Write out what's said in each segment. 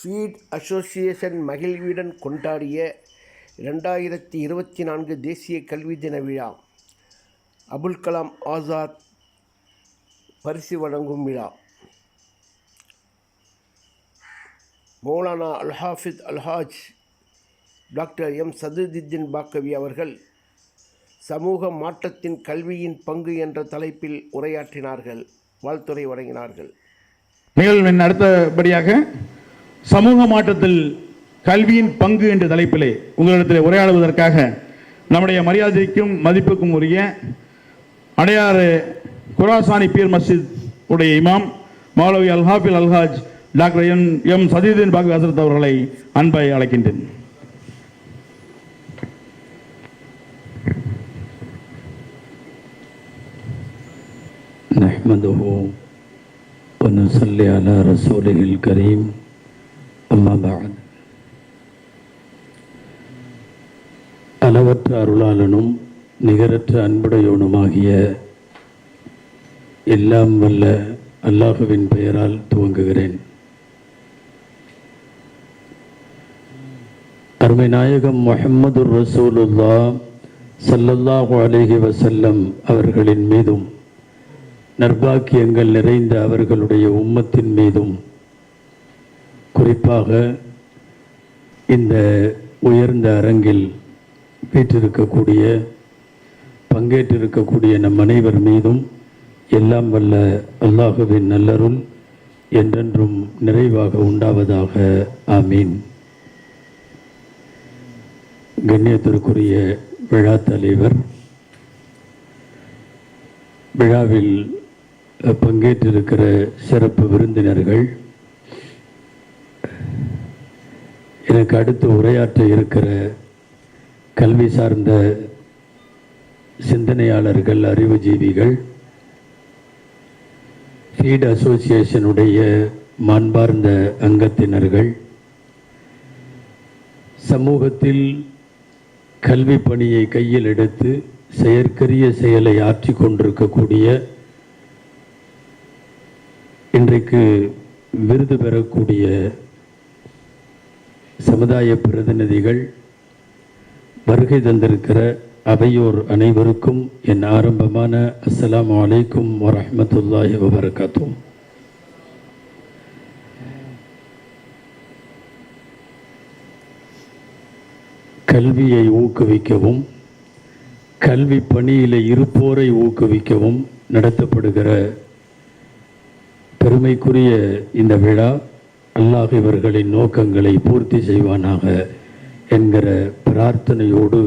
Sweet association மகிழ்வுடன் கொண்டாடிய ரெண்டாயிரத்தி இருபத்தி நான்கு தேசிய கல்வி தின விழா அபுல் கலாம் ஆசாத் பரிசு வழங்கும் விழா. மௌலானா அல்ஹாஃபித் அல்ஹாஜ் டாக்டர் எம் சதுதித்தின் பாக்கவி அவர்கள் சமூக மாற்றத்தின் கல்வியின் பங்கு என்ற தலைப்பில் உரையாற்றினார்கள். வாழ்த்துறை வழங்கினார்கள். நிகழ்வின் அடுத்தபடியாக சமூக மாற்றத்தில் கல்வியின் பங்கு என்ற தலைப்பிலே உங்களிடத்தில் உரையாடுவதற்காக நம்முடைய மரியாதைக்கும் மதிப்புக்கும் உரிய அடையாறு குராசானி பீர் மஸ்ஜித் உடைய இமாம் மௌலவி அல்ஹாஃபில் Alhaj doctor M M Sadiddin பாகு ஹசரத் அவர்களை அன்பை அழைக்கின்றேன் نحمده ونصلي على رسوله الكريم அம்மா அளவற்ற அருளாளனும் நிகரற்ற அன்புடையவனுமாகிய எல்லாம் வல்ல அல்லாஹுவின் பெயரால் துவங்குகிறேன். அருமை நாயகம் முகமது ரசூலுல்லா சல்லல்லாஹு அலேஹி வசல்லம் அவர்களின் மீதும் நர்பாக்கியங்கள் நிறைந்த அவர்களுடைய உம்மத்தின் மீதும் குறிப்பாக இந்த உயர்ந்த அரங்கில் வீற்றிருக்கக்கூடிய பங்கேற்றிருக்கக்கூடிய நம் அனைவர் மீதும் எல்லாம் வல்ல அல்லாஹுவின் நல்லருள் என்றென்றும் நிறைவாக உண்டாவதாக. ஆமீன். கண்ணியத்திற்குரிய விழா தலைவர் விழாவில் பங்கேற்றிருக்கிற சிறப்பு விருந்தினர்கள் எனக்கு அடுத்து உரையாற்ற இருக்கிற கல்வி சார்ந்த சிந்தனையாளர்கள் அறிவுஜீவிகள் ஃபீட் அசோசியேஷனுடைய மாண்பார்ந்த அங்கத்தினர்கள் சமூகத்தில் கல்வி பணியை கையில் எடுத்து செயற்கரிய செயலை ஆற்றி கொண்டிருக்கக்கூடிய இன்றைக்கு விருது பெறக்கூடிய சமுதாய பிரதிநிதிகள் வருகை தந்திருக்கிற அவையோர் அனைவருக்கும் என் ஆரம்பமான அஸ்லாம் வலைக்கும் வரமத்துல்லாஹி வபரகாத்தும் கல்வியை ஊக்குவிக்கவும் கல்வி பணியில் இருப்போரை ஊக்குவிக்கவும் நடத்தப்படுகிற பெருமைக்குரிய இந்த விழா அல்லாஹ் இவர்களின் நோக்கங்களை பூர்த்தி செய்வானாக என்கிற பிரார்த்தனையோடு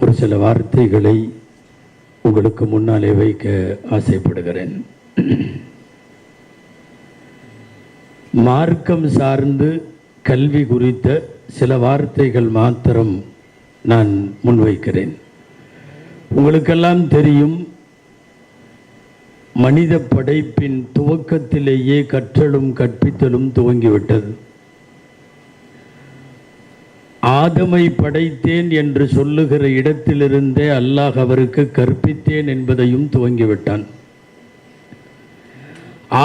ஒரு சில வார்த்தைகளை உங்களுக்கு முன்னாலே வைக்க ஆசைப்படுகிறேன். மார்க்கம் சார்ந்து கல்வி குறித்த சில வார்த்தைகள் மாத்திரம் நான் முன்வைக்கிறேன். உங்களுக்கெல்லாம் தெரியும் மனித படைப்பின் துவக்கத்திலேயே கற்றலும் கற்பித்தலும் துவங்கிவிட்டது. ஆதமை படைத்தேன் என்று சொல்லுகிற இடத்திலிருந்தே அல்லாஹ் அவருக்கு கற்பித்தேன் என்பதையும் துவங்கிவிட்டான்.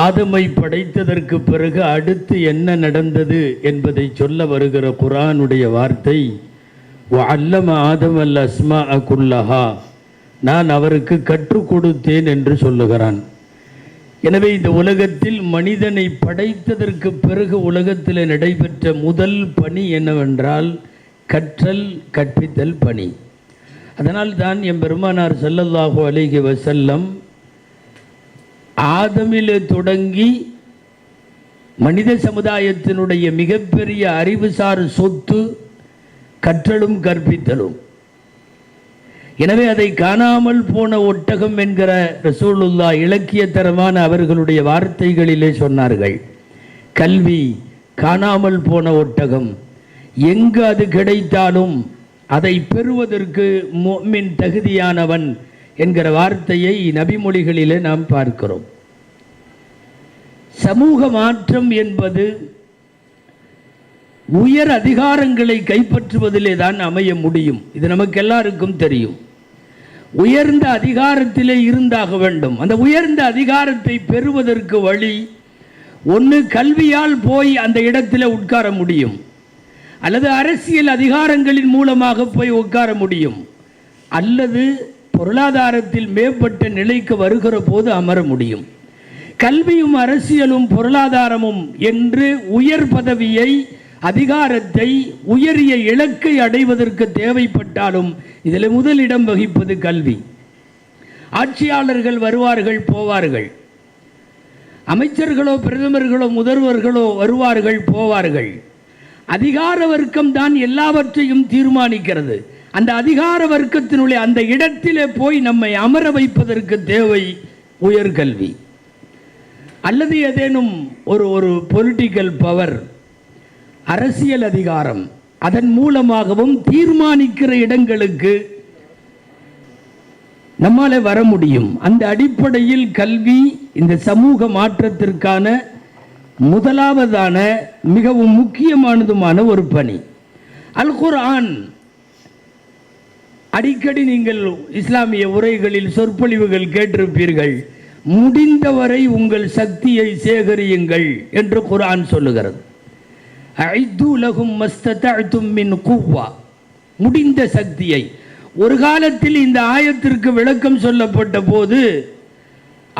ஆதமை படைத்ததற்கு பிறகு அடுத்து என்ன நடந்தது என்பதை சொல்ல வருகிற குரானுடைய வார்த்தை அல்லம ஆதம் அல் அஸ்மா அகுல்லஹா நான் அவருக்கு கற்றுக் கொடுத்தேன் என்று சொல்லுகிறான். எனவே இந்த உலகத்தில் மனிதனை படைத்ததற்கு பிறகு உலகத்தில் நடைபெற்ற முதல் பணி என்னவென்றால் கற்றல் கற்பித்தல் பணி. அதனால் தான் என் பெருமானார் செல்லல்லாஹோ அலைஹி வசல்லம் ஆதமிலே தொடங்கி மனித சமுதாயத்தினுடைய மிகப்பெரிய அறிவுசார் சொத்து கற்றலும் கற்பித்தலும். எனவே அதை காணாமல் போன ஒட்டகம் என்கிற ரசூலுல்லா இலக்கியத்தரமான அவர்களுடைய வார்த்தைகளிலே சொன்னார்கள். கல்வி காணாமல் போன ஒட்டகம். எங்கு அது கிடைத்தாலும் அதை பெறுவதற்கு மோமின் தகுதியானவன் என்கிற வார்த்தையை நபிமொழிகளிலே நாம் பார்க்கிறோம். சமூக மாற்றம் என்பது உயர் அதிகாரங்களை கைப்பற்றுவதிலே தான் அமைய முடியும். இது நமக்கு எல்லாருக்கும் தெரியும். உயர்ந்த அதிகாரத்திலே இருந்தாக வேண்டும். அந்த உயர்ந்த அதிகாரத்தை பெறுவதற்கு வழி ஒன்று கல்வியால் போய் அந்த இடத்துல உட்கார முடியும். அல்லது அரசியல் அதிகாரங்களின் மூலமாக போய் உட்கார முடியும். அல்லது பொருளாதாரத்தில் மேம்பட்ட நிலைக்கு வருகிற போது அமர முடியும். கல்வியும் அரசியலும் பொருளாதாரமும் என்று உயர் பதவியை அதிகாரத்தை உயரிய இலக்கை அடைவதற்கு தேவைப்பட்டாலும் இதில் முதலிடம் வகிப்பது கல்வி. ஆட்சியாளர்கள் வருவார்கள் போவார்கள். அமைச்சர்களோ பிரதமர்களோ முதல்வர்களோ வருவார்கள் போவார்கள். அதிகார வர்க்கம் தான் எல்லாவற்றையும் தீர்மானிக்கிறது. அந்த அதிகார வர்க்கத்தினுடைய அந்த இடத்திலே போய் நம்மை அமர வைப்பதற்கு தேவை உயர்கல்வி. அல்லது ஏதேனும் ஒரு ஒரு பொலிட்டிக்கல் பவர் அரசியல் அதிகாரம். அதன் மூலமாகவும் தீர்மானிக்கிற இடங்களுக்கு நம்மால வர முடியும். அந்த அடிப்படையில் கல்வி இந்த சமூக மாற்றத்திற்கான முதலாவதான மிகவும் முக்கியமானதுமான ஒரு பணி. அல் குர்ஆன் அடிக்கடி நீங்கள் இஸ்லாமிய உரைகளில் சொற்பொழிவுகள் கேட்டிருப்பீர்கள். முடிந்தவரை உங்கள் சக்தியை சேகரியுங்கள் என்று குர்ஆன் சொல்லுகிறது. ஐது லகும் மஸ்ததஅதும் மின் கூவா முடிந்த சக்தியை. ஒரு காலத்தில் இந்த ஆயத்திற்கு விளக்கம் சொல்லப்பட்ட போது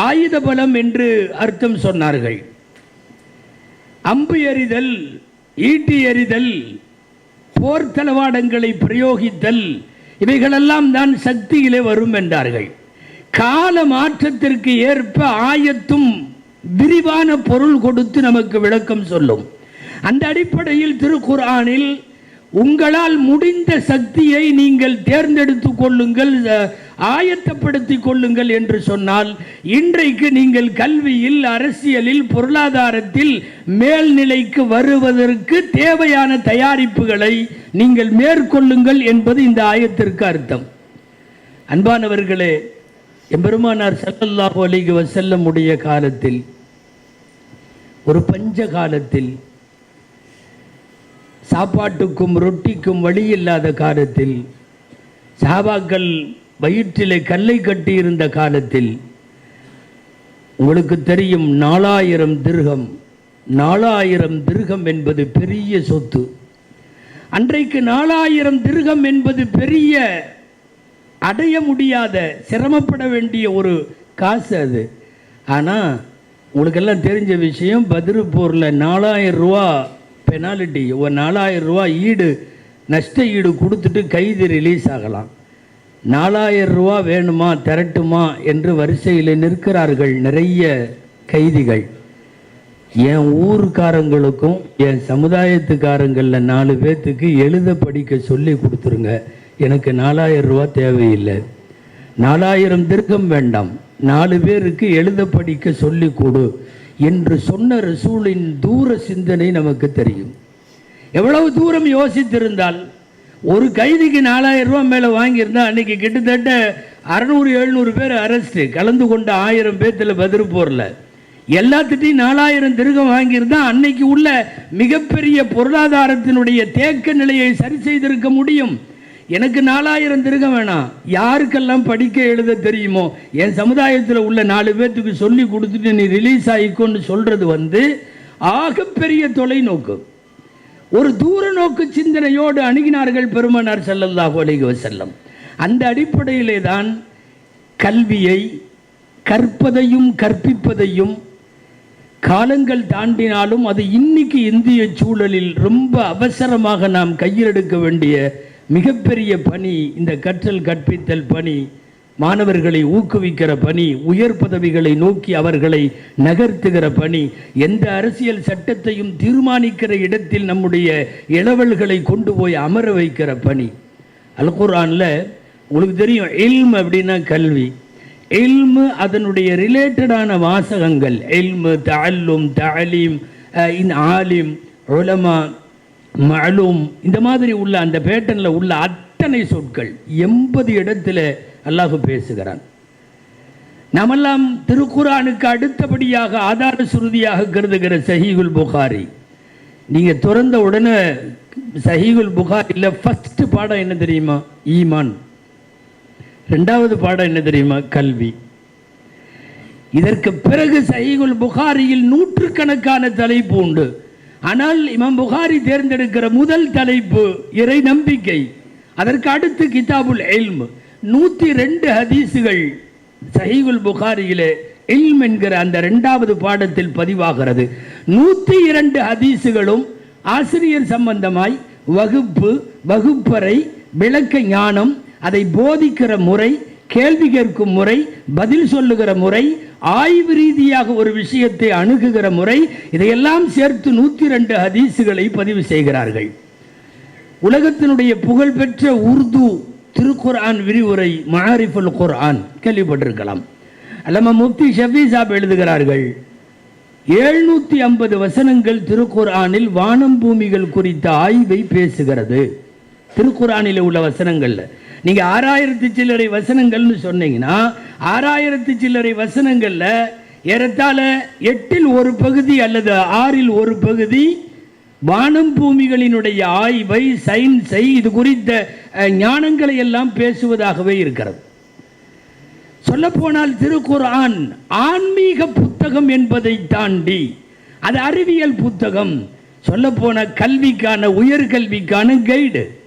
ஆயுத பலம் என்று அர்த்தம் சொன்னார்கள். அம்பு எறிதல் ஈட்டி எறிதல் போர் தளவாடங்களை பிரயோகித்தல் இவைகளெல்லாம் தான் சக்தியிலே வரும் என்றார்கள். கால மாற்றத்திற்கு ஏற்ப ஆயத்தும் விரிவான பொருள் கொடுத்து நமக்கு விளக்கம் சொல்லும். அந்த அடிப்படையில் திருக்குர்ஆனில் உங்களால் முடிந்த சக்தியை நீங்கள் தேர்ந்தெடுத்து கொள்ளுங்கள் ஆயத்தப்படுத்தி கொள்ளுங்கள் என்று சொன்னால் இன்றைக்கு நீங்கள் கல்வியில் அரசியலில் பொருளாதாரத்தில் மேல்நிலைக்கு வருவதற்கு தேவையான தயாரிப்புகளை நீங்கள் மேற்கொள்ளுங்கள் என்பது இந்த ஆயத்திற்கு அர்த்தம். அன்பானவர்களே எம்பெருமானார் ஸல்லல்லாஹு அலிக வசல்லமுடைய காலத்தில் ஒரு பஞ்ச காலத்தில் சாப்பாட்டுக்கும் ரொட்டிக்கும் வழி இல்லாத காலத்தில் சாபாக்கள் வயிற்றிலே கல்லை கட்டியிருந்த காலத்தில் உங்களுக்கு தெரியும் நாலாயிரம் திருகம். நாலாயிரம் திருகம் என்பது பெரிய சொத்து. அன்றைக்கு நாலாயிரம் திருகம் என்பது பெரிய அடைய முடியாத சிரமப்பட வேண்டிய ஒரு காசு அது. ஆனால் உங்களுக்கெல்லாம் தெரிஞ்ச விஷயம் பதிரு நாலாயிரம் ரூபா பெனாலிட்டி ஒரு நாலாயிரம் ரூபா ஈடு நஷ்ட ஈடு கொடுத்துட்டு கைது ரிலீஸ் ஆகலாம். நாலாயிரம் ரூபா வேணுமா திரட்டுமா என்று வரிசையில் நிற்கிறார்கள் நிறைய கைதிகள். என் ஊருக்காரங்களுக்கும் என் சமுதாயத்துக்காரங்களில் நாலு பேர்த்துக்கு எழுத படிக்க சொல்லி கொடுத்துருங்க. எனக்கு நாலாயிரம் ரூபா தேவையில்லை. நாலாயிரம் திருக்கம் வேண்டாம். நாலு பேருக்கு எழுத படிக்க சொல்லி கொடு. என்று சொன்ன ரசூலின் தூர சிந்தனை நமக்கு தெரியும். எவ்வளவு தூரம் யோசித்திருந்தால் ஒரு கைதிக்கு நாலாயிரம் ரூபா மேலே வாங்கியிருந்தா அன்னைக்கு கிட்டத்தட்ட அறநூறு எழுநூறு பேர் அரெஸ்ட்டு கலந்து கொண்ட ஆயிரம் பேர்த்தில் பதிரு போரில் எல்லாத்துட்டையும் நாலாயிரம் திருகம் வாங்கியிருந்தா அன்னைக்கு உள்ள மிகப்பெரிய பொருளாதாரத்தினுடைய தேக்க நிலையை சரி செய்திருக்க முடியும். எனக்கு நாலாயிரம் திருகம் வேணாம். யாருக்கெல்லாம் படிக்க எழுத தெரியுமோ என் சமுதாயத்தில் உள்ள நாலு பேர்த்துக்கு சொல்லி கொடுத்துட்டு நீ ரிலீஸ் ஆகிக்கோன்னு சொல்கிறது வந்து ஆகப்பெரிய தொலைநோக்கு. ஒரு தூர நோக்கு சிந்தனையோடு அணுகினார்கள் பெருமனார் ஸல்லல்லாஹு செல்லம் அந்த அடிப்படையிலே தான் கல்வியை கற்பதையும் கற்பிப்பதையும் காலங்கள் தாண்டினாலும் அது இன்னைக்கு இந்திய சூழலில் ரொம்ப அவசரமாக நாம் கையிலெடுக்க வேண்டிய மிகப்பெரிய பணி இந்த கற்றல் கற்பித்தல் பணி மாணவர்களை ஊக்குவிக்கிற பணி உயர் பதவிகளை நோக்கி அவர்களை நகர்த்துகிற பணி எந்த அரசியல் சட்டத்தையும் தீர்மானிக்கிற இடத்தில் நம்முடைய இளவல்களை கொண்டு போய் அமர வைக்கிற பணி. அல்குரானில் உங்களுக்கு தெரியும் எல்மு அப்படின்னா கல்வி. எல்மு அதனுடைய ரிலேட்டடான வாசகங்கள் எல்மு தாலும் தாலீம் இன் ஆலிம் உலமா மலும் இந்த மாதிரி உள்ள அந்த பேட்டனில் உள்ள அத்தனை சொற்கள் எண்பது இடத்துல அல்லாஹ் பேசுகிறான். நாமெல்லாம் திருக்குரானுக்கு அடுத்தபடியாக ஆதார சுருதியாக கருதுகிற சஹீகுல் புகாரி. நீங்க திறந்த உடனே சஹீகுல் புகாரியில் ஃபர்ஸ்ட் பாடம் என்ன தெரியுமா? ஈமான். ரெண்டாவது பாடம் என்ன தெரியுமா? கல்வி. இதற்கு பிறகு சஹீகுல் புகாரியில் நூற்றுக்கணக்கான தலைப்பு உண்டு. ஆனால் இமாம் புகாரி தேர்ந்தெடுக்கிற முதல் தலைப்பு இறை நம்பிக்கை. அதற்கு அடுத்து கிதாபுல் எல்ம் நூற்றி ரெண்டு ஹதீஸுகள் சஹீகுல் புகாரியிலே இல்ம் என்கிற அந்த ரெண்டாவது பாடத்தில் பதிவாகிறது. நூற்றி இரண்டு ஹதீஸுகளும் ஆசிரியர் சம்பந்தமாய் வகுப்பு வகுப்பறை விளக்க ஞானம் அதை போதிக்கிற முறை கேள்வி கேட்கும் முறை பதில் சொல்லுகிற முறை ஆய்வு ரீதியாக ஒரு விஷயத்தை அணுகுகிற முறை இதையெல்லாம் சேர்த்து நூற்றி ரெண்டு ஹதீஸுகளை பதிவு செய்கிறார்கள். உலகத்தினுடைய புகழ்பெற்ற உருது திருக்குர்ஆன் விரிவுரை மஹாரிஃபுல் குர்ஆன் கேள்விப்பட்டிருக்கலாம். அல்லமா முப்தி ஷபி சாப் எழுதுகிறார்கள் எழுநூற்றி ஐம்பது வசனங்கள் திருக்குர்ஆனில் வானம் பூமிகள் குறித்த ஆய்வை பேசுகிறது. திருக்குர்ஆனில் உள்ள வசனங்கள்ல நீங்கள் ஆறாயிரத்து சில்லறை வசனங்கள்னு சொன்னீங்கன்னா ஆறாயிரத்து சில்லறை வசனங்களில் ஏறத்தாழ எட்டில் ஒரு பகுதி அல்லது ஆறில் ஒரு பகுதி வானம் பூமிகளினுடைய ஆய்வை சயின்ஸை இது குறித்த ஞானங்களை எல்லாம் பேசுவதாகவே இருக்கிறது. சொல்லப்போனால் திருக்குர்ஆன் ஆன்மீக புத்தகம் என்பதை தாண்டி அது அறிவியல் புத்தகம் சொல்லப்போன கல்விக்கான உயர்கல்விக்கான கைடு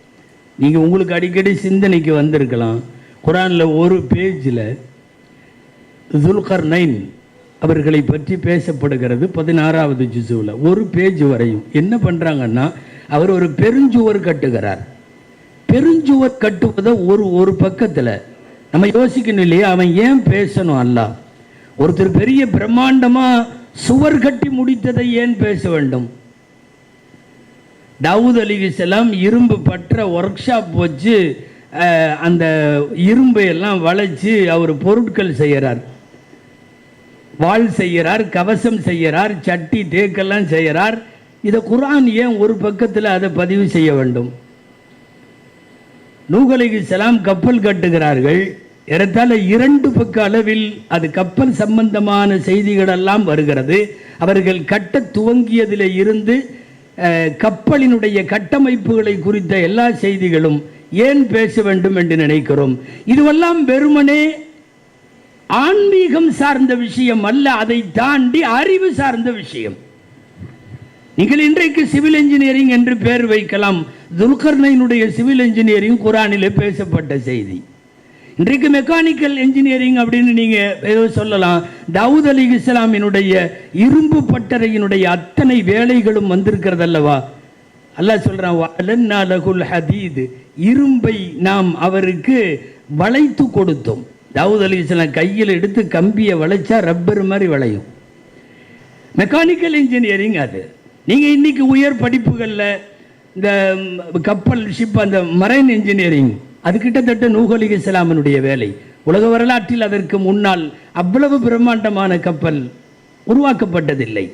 நீங்கள் உங்களுக்கு அடிக்கடி சிந்தனைக்கு வந்திருக்கலாம். குரானில் ஒரு பேஜில் துல்கர் நைன் அவர்களை பற்றி பேசப்படுகிறது பதினாறாவது ஜிசுவில். ஒரு பேஜ் வரையும். என்ன பண்றாங்கன்னா அவர் ஒரு பெருஞ்சுவர் கட்டுகிறார். பெருஞ்சுவர் கட்டுவதை ஒரு ஒரு பக்கத்தில். நம்ம யோசிக்கணும் இல்லையா? அவன் ஏன் பேசணும்? அல்ல ஒருத்தர் பெரிய பிரம்மாண்டமாக சுவர் கட்டி முடித்ததை ஏன் பேச வேண்டும்? தாவூத் அலிகிசலாம் இரும்பு பற்ற ஒர்க் ஷாப் வச்சு அந்த இரும்பை எல்லாம் வளைச்சு அவர் பொருட்கள் செய்கிறார் வாள் செய்கிறார் கவசம் செய்கிறார் சட்டி தேக்கெல்லாம் செய்கிறார் இதை குரான் ஏன் ஒரு பக்கத்தில் அதை பதிவு செய்ய வேண்டும்? நூகலைக்கு செலாம் கப்பல் கட்டுகிறார்கள். ஏறத்தாழ இரண்டு பக்க அளவில் அது கப்பல் சம்பந்தமான செய்திகளெல்லாம் வருகிறது. அவர்கள் கட்ட துவங்கியதிலே இருந்து கப்பலினுடைய கட்டமைப்புகளை குறித்த எல்லா செய்திகளும் ஏன் பேச வேண்டும் என்று நினைக்கிறோம். இதுவெல்லாம் வெறுமனே ஆன்மீகம் சார்ந்த விஷயம் அல்ல அதை தாண்டி அறிவு சார்ந்த விஷயம். நீங்கள் இன்றைக்கு சிவில் இன்ஜினியரிங் என்று பெயர் வைக்கலாம். துல்கர்னையினுடைய சிவில் இன்ஜினியரிங் குரானிலே பேசப்பட்ட செய்தி. இன்றைக்கு மெக்கானிக்கல் இன்ஜினியரிங் அப்படின்னு நீங்கள் ஏதோ சொல்லலாம். தாவூத் அலி இஸ்லாமினுடைய இரும்பு பட்டறையினுடைய அத்தனை வேலைகளும் வந்திருக்கிறது அல்லவா அல்லாஹ் சொல்கிறான் ஹதீது. இரும்பை நாம் அவருக்கு வளைத்து கொடுத்தோம். தாவூத் அலி இஸ்லாம் கையில் எடுத்து கம்பியை வளைச்சா ரப்பர் மாதிரி வளையும். மெக்கானிக்கல் இன்ஜினியரிங் அது. நீங்கள் இன்னைக்கு உயர் படிப்புகளில் இந்த கப்பல் ஷிப் அந்த மரைன் இன்ஜினியரிங் அது கிட்டத்தட்ட நூகலி இஸ்லாமனுடைய வேலை. உலக வரலாற்றில் அதற்கு முன்னால் அவ்வளவு பிரம்மாண்டமான கப்பல் உருவாக்கப்பட்டதில்லை.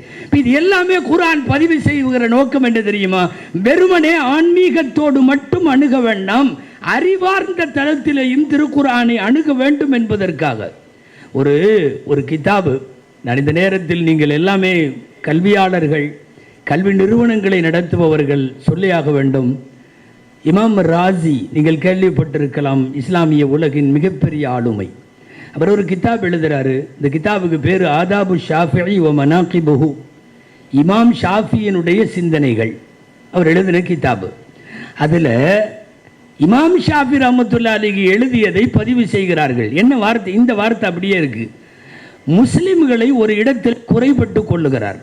இது எல்லாமே குர்ஆன் பதிவு செய்கிற நோக்கம் என்ன தெரியுமா? வெறுமனே ஆன்மீகத்தோடு மட்டும் அணுக வேண்டாம். அறிவார்ந்த தளத்திலேயும் திருக்குறானை அணுக வேண்டும் என்பதற்காக. ஒரு ஒரு கிதாபு. நான் இந்த நேரத்தில் நீங்கள் எல்லாமே கல்வியாளர்கள் கல்வி நிறுவனங்களை நடத்துபவர்கள் சொல்லியாக வேண்டும். இமாம் ராசி நீங்கள் கேள்விப்பட்டிருக்கலாம் இஸ்லாமிய உலகின் மிகப்பெரிய ஆளுமை. அவர் ஒரு கிதாப் எழுதுகிறாரு இந்த கிதாபுக்கு பேர் ஆதாபு ஷாஃபி ஒ மனாகிபுஹு. இமாம் ஷாஃபியினுடைய சிந்தனைகள். அவர் எழுதின கிதாபு. அதில் இமாம் ஷாஃபி ரஹமத்துல்லா அலிகி எழுதியதை பதிவு செய்கிறார்கள். என்ன வார்த்தை? இந்த வார்த்தை அப்படியே இருக்கு. முஸ்லிம்களை ஒரு இடத்தில் குறைபட்டு கொள்ளுகிறார்.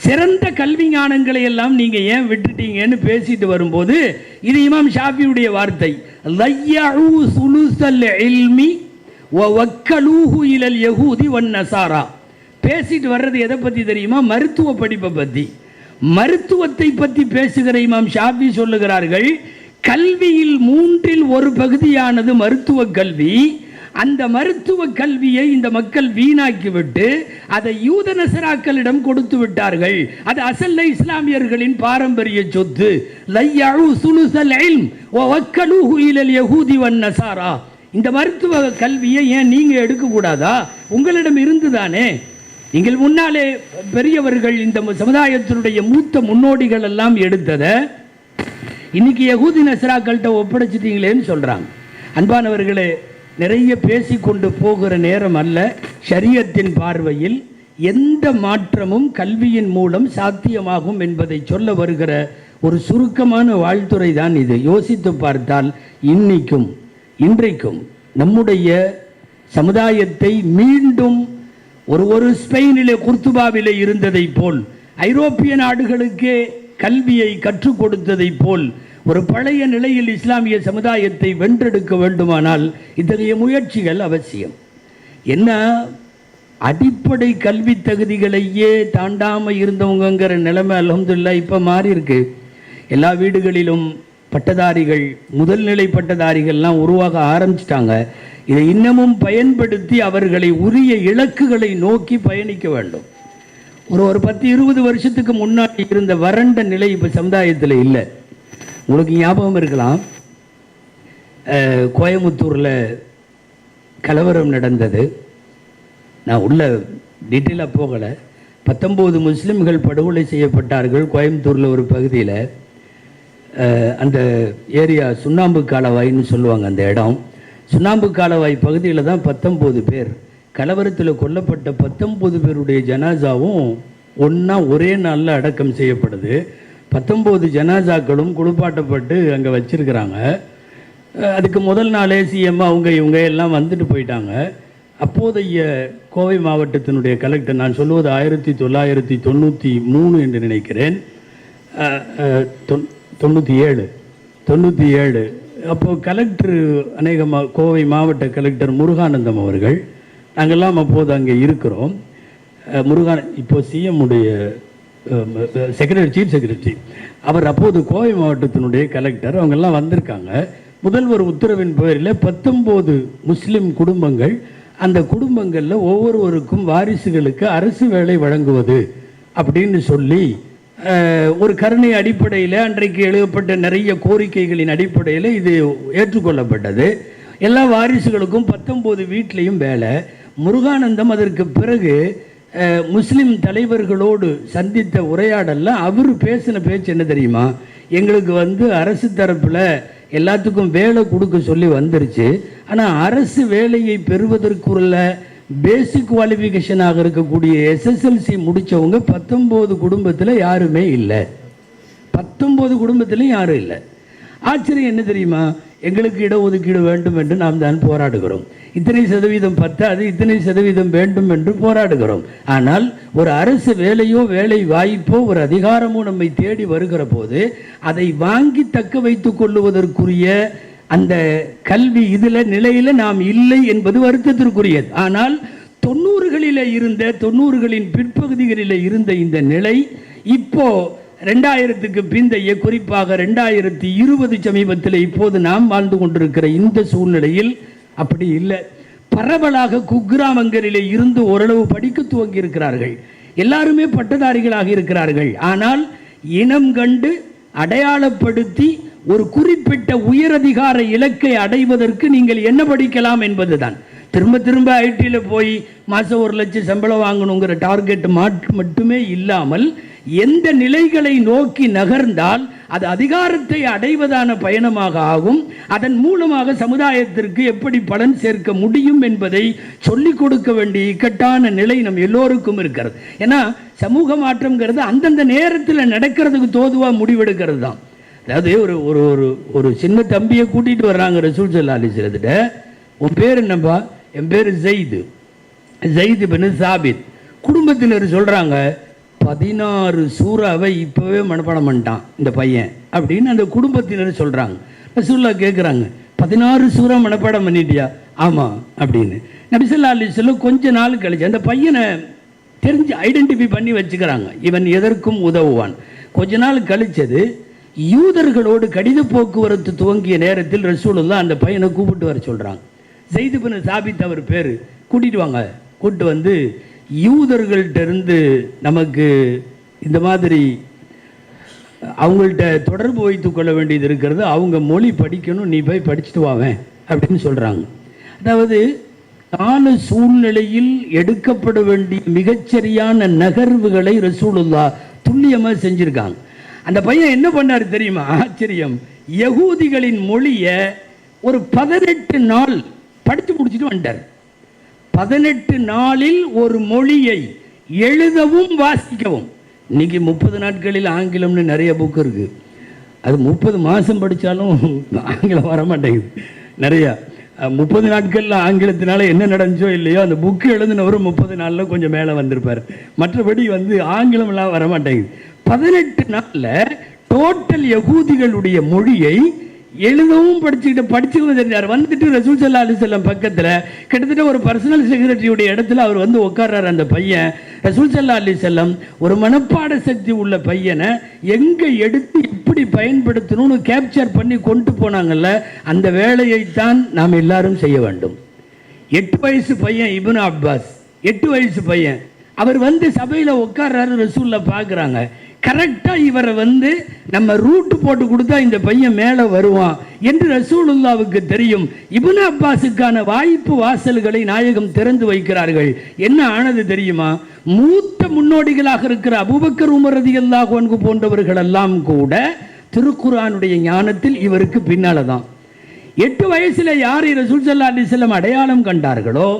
சிறந்த கல்வி ஞானங்களை எல்லாம் நீங்க ஏன் விட்டுட்டீங்கன்னு பேசிட்டு வரும்போது இது இமாம் ஷாஃபியுடைய வார்த்தை. லையஉ சுலுசல் இல்மி வ வக்கலூஹு இலல் யஹூதி ஒன் நசாரா பேசிட்டு வர்றது எதை பத்தி தெரியுமா? மருத்துவ படிப்பை பத்தி. மருத்துவத்தை பத்தி பேசுகிற இமாம் ஷாஃபி சொல்லுகிறார்கள் கல்வியில் மூன்றில் ஒரு பகுதியானது மருத்துவ கல்வி அந்த மருத்துவ கல்வியை இந்த மக்கள் வீணாக்கிவிட்டு அதை யூத நசராக்களிடம் கொடுத்து விட்டார்கள். அது அசல்ல இஸ்லாமியர்களின் பாரம்பரிய சொத்து. வன் நசாரா. இந்த மருத்துவ கல்வியை ஏன் நீங்கள் எடுக்கக்கூடாதா? உங்களிடம் இருந்துதானே? நீங்கள் முன்னாலே பெரியவர்கள் இந்த சமுதாயத்தினுடைய மூத்த முன்னோடிகள் எல்லாம் எடுத்ததை இன்னைக்கு யகூதி நசராக்கள்கிட்ட ஒப்படைச்சிட்டீங்களேன்னு சொல்கிறாங்க அன்பானவர்களே நிறைய பேசிக்கொண்டு போகிற நேரம் அல்ல. ஷரியத்தின் பார்வையில் எந்த மாற்றமும் கல்வியின் மூலம் சாத்தியமாகும் என்பதை சொல்ல வருகிற ஒரு சுருக்கமான வாழ்த்துறை தான் இது. யோசித்து பார்த்தால் இன்னைக்கும் இன்றைக்கும் நம்முடைய சமுதாயத்தை மீண்டும் ஒரு ஒரு ஸ்பெயினிலே குர்துபாவிலே இருந்ததை போல் ஐரோப்பிய நாடுகளுக்கே கல்வியை கற்றுக் கொடுத்ததை போல் ஒரு பழைய நிலையில் இஸ்லாமிய சமுதாயத்தை வென்றெடுக்க வேண்டுமானால் இத்தகைய முயற்சிகள் அவசியம். என்ன? அடிப்படை கல்வி தகுதிகளையே தாண்டாமல் இருந்தவங்கங்கிற நிலைமை அலமதுல்லா இப்போ மாறி இருக்கு. எல்லா வீடுகளிலும் பட்டதாரிகள் முதல்நிலை பட்டதாரிகள்லாம் உருவாக ஆரம்பிச்சிட்டாங்க. இதை இன்னமும் பயன்படுத்தி அவர்களை உரிய இலக்குகளை நோக்கி பயணிக்க வேண்டும். ஒரு ஒரு பத்து இருபது வருஷத்துக்கு முன்னாடி இருந்த வறண்ட நிலை இப்போ சமுதாயத்தில் இல்லை. உங்களுக்கு ஞாபகம் இருக்கலாம். கோயமுத்தூரில் கலவரம் நடந்தது. நான் உள்ள டீட்டெயிலாக போகலை. பத்தொம்போது முஸ்லீம்கள் படுகொலை செய்யப்பட்டார்கள் கோயம்புத்தூரில் ஒரு பகுதியில். அந்த ஏரியா சுண்ணாம்பு காலவாய்ன்னு சொல்லுவாங்க அந்த இடம். சுண்ணாம்பு காலவாய் பகுதியில் தான் பத்தொம்போது பேர். கலவரத்தில் கொல்லப்பட்ட பத்தொம்போது பேருடைய ஜனாசாவும் ஒன்றா ஒரே நாளில் அடக்கம் செய்யப்படுது. பத்தொம்போது ஜனாசாக்களும் குளிப்பாட்டப்பட்டு அங்கே வச்சுருக்கிறாங்க. அதுக்கு முதல் நாளே சிஎம் அவங்க இவங்க எல்லாம் வந்துட்டு போயிட்டாங்க. அப்போதைய கோவை மாவட்டத்தினுடைய கலெக்டர் நான் சொல்வது ஆயிரத்தி தொள்ளாயிரத்தி தொண்ணூற்றி மூணு என்று நினைக்கிறேன். தொண்- தொண்ணூற்றி ஏழு தொண்ணூற்றி ஏழு. அப்போது கலெக்டர் அநேகமாக கோவை மாவட்ட கலெக்டர் முருகானந்தம் அவர்கள். நாங்கள்லாம் அப்போது அங்கே இருக்கிறோம். அஹ், முருகான இப்போ சிஎம் உடைய செக்ரட்டரி சீஃப் செக்ரட்டரி அவர் அப்போது கோவை மாவட்டத்தினுடைய கலெக்டர் அவங்கெல்லாம் வந்திருக்காங்க. முதல்வர் உத்தரவின் பேரில் பத்தொம்போது முஸ்லீம் குடும்பங்கள். அந்த குடும்பங்களில் ஒவ்வொருவருக்கும் வாரிசுகளுக்கு அரசு வேலை வழங்குவது அப்படின்னு சொல்லி ஒரு கருணை அடிப்படையில் அன்றைக்கு எழுதப்பட்ட நிறைய கோரிக்கைகளின் அடிப்படையில் இது ஏற்றுக்கொள்ளப்பட்டது. எல்லா வாரிசுகளுக்கும் பத்தொம்போது வீட்லேயும் வேலை. முருகானந்தம் அதற்கு பிறகு முஸ்லிம் தலைவர்களோடு சந்தித்த உரையாடலில் அவர் பேசின பேச்சு என்ன தெரியுமா? எங்களுக்கு வந்து அரசு தரப்பில் எல்லாத்துக்கும் வேலை கொடுக்க சொல்லி வந்துருச்சு. ஆனால் அரசு வேலையை பெறுவதற்குள்ள பேசிக் குவாலிஃபிகேஷனாக இருக்கக்கூடிய எஸ்எஸ்எல்சி முடித்தவங்க பத்தொம்போது குடும்பத்தில் யாருமே இல்லை. பத்தொம்போது குடும்பத்திலையும் யாரும் இல்லை. ஆச்சரியம் என்ன தெரியுமா? எங்களுக்கு இடஒதுக்கீடு வேண்டும் என்று நாம் தான் போராடுகிறோம். இத்தனை சதவீதம் பத்தாது இத்தனை சதவீதம் வேண்டும் என்று போராடுகிறோம். ஆனால் ஒரு அரசு வேலையோ வேலை வாய்ப்போ ஒரு அதிகாரமோ நம்மை தேடி வருகிற போது அதை வாங்கி தக்க வைத்துக் கொள்ளுவதற்குரிய அந்த கல்வி இதில் நிலையில் நாம் இல்லை என்பது வருத்தத்திற்குரியது. ஆனால் தொண்ணூறுகளில் இருந்த தொண்ணூறுகளின் பிற்பகுதிகளில் இருந்த இந்த நிலை இப்போ ரெண்டாயிரத்துக்கு பிந்தைய குறிப்பாக ரெண்டாயிரத்தி இருபது சமீபத்தில் இப்போது நாம் வாழ்ந்து கொண்டிருக்கிற இந்த சூழ்நிலையில் அப்படி இல்லை. பரவலாக குக்கிராமங்களிலே இருந்து ஓரளவு படிக்க துவங்கி இருக்கிறார்கள் எல்லாருமே பட்டதாரிகளாக இருக்கிறார்கள். ஆனால் இனம் கண்டு அடையாளப்படுத்தி ஒரு குறிப்பிட்ட உயரதிகார இலக்கை அடைவதற்கு நீங்கள் என்ன படிக்கலாம் என்பதுதான். திரும்ப திரும்ப ஐடியில் போய் மாதம் ஒரு லட்சம் சம்பளம் வாங்கணுங்கிற டார்கெட் மாற்று மட்டுமே இல்லாமல் எந்த நிலைகளை நோக்கி நகர்ந்தால் அது அதிகாரத்தை அடைவதான பயணமாக ஆகும். அதன் மூலமாக சமுதாயத்திற்கு எப்படி பலன் சேர்க்க முடியும் என்பதை சொல்லிக் கொடுக்க வேண்டிய இக்கட்டான நிலை நம் எல்லோருக்கும் இருக்கிறது. ஏன்னா சமூக மாற்றம்ங்கிறது அந்தந்த நேரத்தில் நடக்கிறதுக்கு தோதுவாக முடிவெடுக்கிறது தான். அதாவது ஒரு ஒரு ஒரு ஒரு சின்ன தம்பியை கூட்டிகிட்டு வர்றாங்க ரசூல் சல்லா உன் பேர் என்னப்பா? என் பேர் ஜெயிது. ஜெயிது பின் சாபித். குடும்பத்தினர் சொல்றாங்க பதினாறு சூறாவை இப்போவே மனப்பாடம் பண்ணிட்டான் இந்த பையன் அப்படின்னு அந்த குடும்பத்தினர் சொல்றாங்க. ரசூல்லா கேட்குறாங்க பதினாறு சூறா மனப்பாடம் பண்ணிட்டியா? ஆமாம் அப்படின்னு. நபிசல்லா அலிஸ்லாம் கொஞ்ச நாள் கழிச்சு அந்த பையனை தெரிஞ்சு ஐடென்டிஃபை பண்ணி வச்சுக்கிறாங்க. இவன் எதற்கும் உதவுவான். கொஞ்ச நாள் கழிச்சது யூதர்களோடு கடித போக்குவரத்து துவங்கிய நேரத்தில் ரசூலுல்லா அந்த பையனை கூப்பிட்டு வர சொல்கிறாங்க செய்து பின் சாபித் அவர் பேர். கூட்டிட்டு வாங்க. கூட்டு வந்து யூதர்கள்ட்ட இருந்து நமக்கு இந்த மாதிரி அவங்கள்ட்ட தொடர்பு வைத்து கொள்ள வேண்டியது இருக்கிறது. அவங்க மொழி படிக்கணும் நீ போய் படிச்சுட்டு வாவேன் அப்படின்னு சொல்கிறாங்க அதாவது கால சூழ்நிலையில் எடுக்கப்பட வேண்டிய மிகச்சரியான நகர்வுகளை ரசூலுல்லா துல்லியமாக செஞ்சுருக்காங்க. அந்த பையன் என்ன பண்ணாரு தெரியுமா? ஆச்சரியம். யகூதிகளின் மொழியை ஒரு பதினெட்டு நாள் படித்து முடிச்சுட்டு வந்துட்டார். பதினெட்டு நாளில் ஒரு மொழியை எழுதவும் வாசிக்கவும். இன்னைக்கு முப்பது நாட்களில் ஆங்கிலம்னு நிறைய புக் இருக்கு. அது முப்பது மாதம் படித்தாலும் ஆங்கிலம் வர மாட்டேங்குது நிறையா முப்பது நாட்களில் ஆங்கிலத்தினால என்ன நடந்துச்சோ இல்லையோ அந்த புக்கு எழுதினவரும் முப்பது நாளில் கொஞ்சம் மேலே வந்திருப்பார். மற்றபடி வந்து ஆங்கிலம்லாம் வர மாட்டேங்குது பதினெட்டு நாளில் டோட்டல் யகூதிகளுடைய மொழியை எழுதவும் படிச்சுக்கிட்டு படிச்சுக்கவும் தெரிஞ்சார் வந்துட்டு ரசூல் சல்லா அலி செல்லம் பக்கத்தில் கிட்டத்தட்ட ஒரு பர்சனல் செக்ரட்டரியுடைய இடத்துல அவர் வந்து உட்கார்றாரு அந்த பையன். ரசூல் சல்லா அலி செல்லம் ஒரு மனப்பாட சக்தி உள்ள பையனை எங்கே எடுத்து எப்படி பயன்படுத்தணும்னு கேப்சர் பண்ணி கொண்டு போனாங்கல்ல அந்த வேலையைத்தான் நாம் எல்லாரும் செய்ய வேண்டும். எட்டு வயசு பையன் இப்னு அப்பாஸ். எட்டு வயசு பையன். அவர் வந்து சபையில் உட்கார்றாரு ரசூலில் பார்க்குறாங்க கரெக்டாக இவரை வந்து நம்ம ரூட்டு போட்டு கொடுத்தா இந்த பையன் மேலே வருவான் என்று ரசூலுல்லாவுக்கு தெரியும். இப்னு அப்பாஸுக்கான வாய்ப்பு வாசல்களை நாயகம் திறந்து வைக்கிறார்கள். என்ன ஆனது தெரியுமா? மூத்த முன்னோடிகளாக இருக்கிற அபுபக்கர் உமரதி அல்லாஹ் ஒன்கு போன்றவர்கள் எல்லாம் கூட திருக்குரானுடைய ஞானத்தில் இவருக்கு பின்னால தான் எட்டு வயசுல யார் ரசூல் சல்லா அலிஸ்லம் அடையாளம் கண்டார்களோ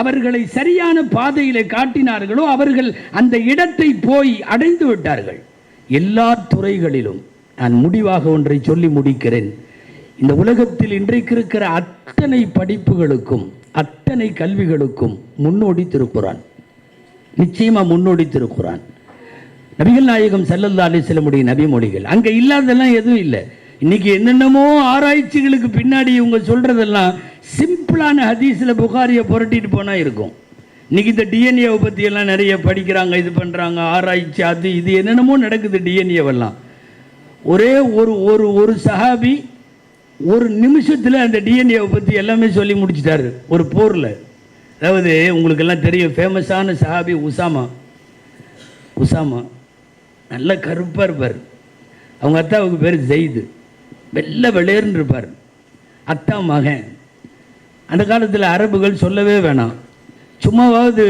அவர்களை சரியான பாதையிலே காட்டினார்களோ அவர்கள் அந்த இடத்தை போய் அடைந்து விட்டார்கள். எல்லா துறைகளிலும் நான் முடிவாக ஒன்றை சொல்லி முடிக்கிறேன். இந்த உலகத்தில் இன்றைக்கு இருக்கிற அத்தனை படிப்புகளுக்கும் அத்தனை கல்விகளுக்கும் முன்னோடி திருக்குறான். நிச்சயமா முன்னோடி திருக்குறான். நபிகள் நாயகம் செல்லல்லாலே அலைஹி வஸல்லமுடைய நபி மொழிகள். அங்க இல்லாதெல்லாம் எதுவும் இல்லை. இன்னைக்கு என்னென்னமோ ஆராய்ச்சிகளுக்கு பின்னாடி இவங்க சொல்றதெல்லாம் சிம்பிளான ஹதீஸில் புகாரியை புரட்டிட்டு போனால் இருக்கும். இன்றைக்கி இந்த டிஎன்ஏவை பற்றியெல்லாம் நிறைய படிக்கிறாங்க இது பண்ணுறாங்க ஆராய்ச்சி அது இது என்னென்னமோ நடக்குது டிஎன்ஏவெல்லாம் ஒரே ஒரு ஒரு ஒரு சஹாபி ஒரு நிமிஷத்தில் அந்த டிஎன்ஏவை பற்றி எல்லாமே சொல்லி முடிச்சிட்டாரு ஒரு போரில். அதாவது உங்களுக்கெல்லாம் தெரியும் ஃபேமஸான சஹாபி உசாமா. உசாமா நல்ல கருப்பாக இருப்பார். அவங்க அத்தாவுக்கு பேர் ஜெயிது. வெள்ளை வெளேர்னு இருப்பார். அத்தா மகன். அந்த காலத்தில் அரபுகள் சொல்லவே வேணாம். சும்மாவாவது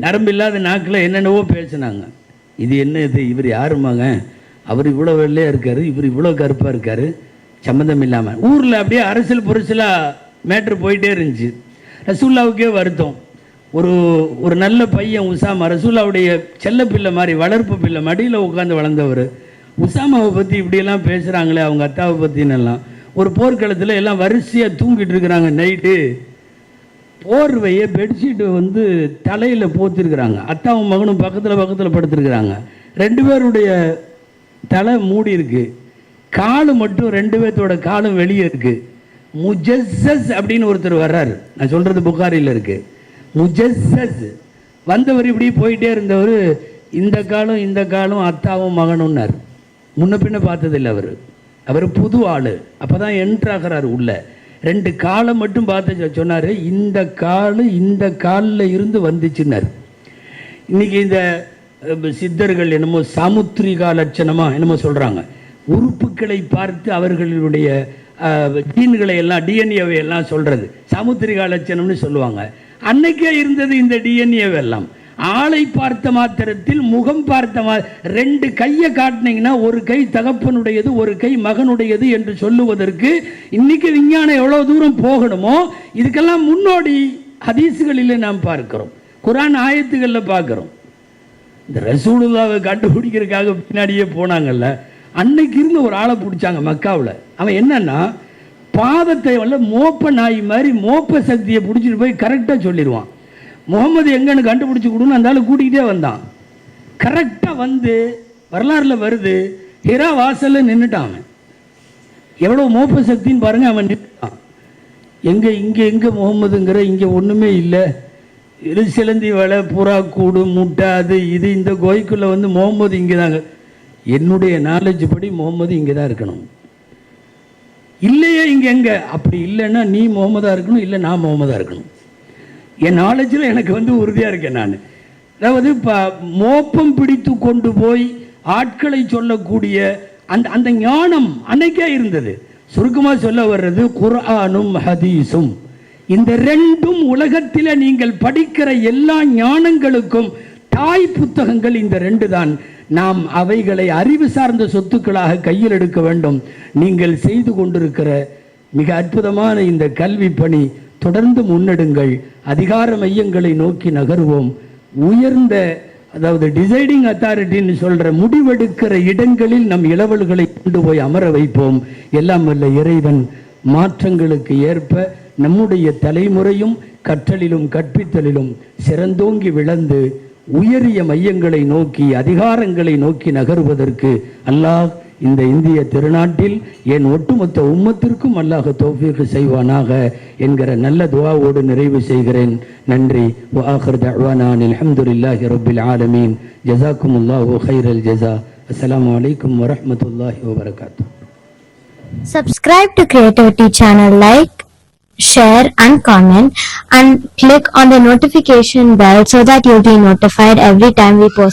நரம்பு இல்லாத நாக்கில் என்னென்னவோ பேசுனாங்க. இது என்ன இது? இவர் யாருமாங்க அவர் இவ்வளோ வெள்ளையாக இருக்கார் இவர் இவ்வளோ கருப்பாக இருக்கார் சம்மந்தம் இல்லாமல் ஊரில் அப்படியே அரசியல் புரசலாக மேட்ரு போயிட்டே இருந்துச்சு. ரசூல்லாவுக்கே வருத்தம். ஒரு ஒரு நல்ல பையன் உசாமா ரசூல்லாவுடைய செல்ல பிள்ளை மாதிரி வளர்ப்பு பிள்ளை மடியில் உட்காந்து வளர்ந்தவர். உசாமாவை பற்றி இப்படியெல்லாம் பேசுகிறாங்களே அவங்க அத்தாவை பற்றினெல்லாம் ஒரு போர்க்களத்தில் எல்லாம் வரிசையாக தூங்கிட்டு இருக்கிறாங்க நைட்டு போர்வையை பெட்ஷீட்டை வந்து தலையில் போத்திருக்கிறாங்க. அத்தாவும் மகனும் பக்கத்தில் பக்கத்தில் படுத்திருக்கிறாங்க. ரெண்டு பேருடைய தலை மூடி இருக்கு. காலு மட்டும் ரெண்டு பேர்த்தோட காலும் வெளியே இருக்கு. முஜஸ்ஸஸ் அப்படின்னு ஒருத்தர் வர்றாரு. நான் சொல்றது புகாரில் இருக்கு. முஜஸ்ஸஸ். வந்தவர் இப்படி போயிட்டே இருந்தவர் இந்த காலம் இந்த காலம் அத்தாவும் மகனும்னார். முன்ன பின்ன பார்த்ததில்லை அவர். அவர் புது ஆள். அப்போ தான் என்ட்ராகிறார் உள்ள. ரெண்டு காலை மட்டும் பார்த்து சொன்னார் இந்த காலு இந்த காலில் இருந்து வந்துச்சுன்னார். இன்றைக்கி இந்த சித்தர்கள் என்னமோ சாமுத்திரிகா லட்சணமாக என்னமோ சொல்கிறாங்க உறுப்புகளை பார்த்து அவர்களுடைய ஜீன்களை எல்லாம் டிஎன்ஏவை எல்லாம் சொல்கிறது சாமுத்திரிகா லட்சணம்னு சொல்லுவாங்க. அன்னைக்கே இருந்தது இந்த டிஎன்ஏ எல்லாம். ஆளை பார்த்த மாத்திரத்தில் முகம் பார்த்த மா ரெண்டு கையை காட்டினீங்கன்னா ஒரு கை தகப்பனுடையது ஒரு கை மகனுடையது என்று சொல்லுவதற்கு இன்னைக்கு விஞ்ஞானம் எவ்வளவு தூரம் போகணுமோ இதுக்கெல்லாம் முன்னோடி ஹதீஸுகளில் நாம் பார்க்கிறோம். குரான் ஆயத்துகளில் பார்க்குறோம். இந்த ரசூலுல்லாவை கண்டுபிடிக்கிறதுக்காக பின்னாடியே போனாங்கல்ல. அன்னைக்கு இருந்து ஒரு ஆளை பிடிச்சாங்க மக்காவில். அவன் என்னன்னா பாதத்தை வந்து மோப்ப நாய் மாதிரி மோப்ப சக்தியை பிடிச்சிட்டு போய் கரெக்டாக சொல்லிடுவான். முகமது எங்கன்னு கண்டுபிடிச்சி கொடுன்னு அந்த ஆளு கூட்டிகிட்டே வந்தான். கரெக்டாக வந்து வரலாறுல வருது ஹிரா வாசல்ல நின்றுட்டான் அவன். எவ்வளோ மோப்ப சக்தின்னு பாருங்க அவன் நின்றுட்டான் எங்கே இங்கே எங்கே முகமதுங்கிற இங்கே ஒன்றுமே இல்லை. இது சிலந்தி வலை புறா கூடு முட்டை அது இது இந்த கோய்க்குள்ளே வந்து முகமது இங்கே தாங்க என்னுடைய நாலேஜ் படி முகமது இங்கே தான் இருக்கணும். இல்லையே இங்கே எங்கே? அப்படி இல்லைன்னா நீ முகமதாக இருக்கணும் இல்லை நான் முகமதாக இருக்கணும். என் நாலேஜில் எனக்கு வந்து உறுதியாக இருக்கேன் நான். அதாவது இப்போ மோப்பம் பிடித்து கொண்டு போய் ஆட்களை சொல்லக்கூடிய அந்த அந்த ஞானம் அன்னைக்கே இருந்தது. சுருக்கமாக சொல்ல வர்றது குர்ஆனும் ஹதீஸும். இந்த ரெண்டும் உலகத்தில் நீங்கள் படிக்கிற எல்லா ஞானங்களுக்கும் தாய் புத்தகங்கள் இந்த ரெண்டு தான் நாம் அவைகளை அறிவு சார்ந்த சொத்துக்களாக கையில் எடுக்க வேண்டும். நீங்கள் செய்து கொண்டிருக்கிற மிக அற்புதமான இந்த கல்வி பணி தொடர்ந்து முன்னெடுங்கள். அதிகார மையங்களை நோக்கி நகர்வோம். உயர்ந்த அதாவது டிசைடிங் அத்தாரிட்டின்னு சொல்ற முடிவெடுக்கிற இடங்களில் நம் இளவல்களை கொண்டு போய் அமர வைப்போம். எல்லாம் வல்ல இறைவன் மாற்றங்களுக்கு ஏற்ப நம்முடைய தலைமுறையும் கற்றலிலும் கற்பித்தலிலும் சிறந்தோங்கி விளந்து உயரிய மையங்களை நோக்கி அதிகாரங்களை நோக்கி நகருவதற்கு அல்லாஹ் இந்த இந்திய திருநாட்டில் என் ஒட்டுமொத்த உம்மத்திற்கும் அல்லாஹ் தோஃபீக்கு செய்வானாக என்கிற நல்ல துவாவோடு நிறைவு செய்கிறேன். நன்றி. வாஹர் தஅவானான் அல்ஹம்துலில்லாஹி ரப்பில் ஆலமீன். ஜஸாக்குமுல்லாஹு ஹைரல் ஜசா அஸ்லாம் வலைக்கம் வரமத்துல்லாஹி வபரகாத்துஹு Subscribe to Creativity channel, like, share and comment and click on the notification bell so that you'll be notified every time we post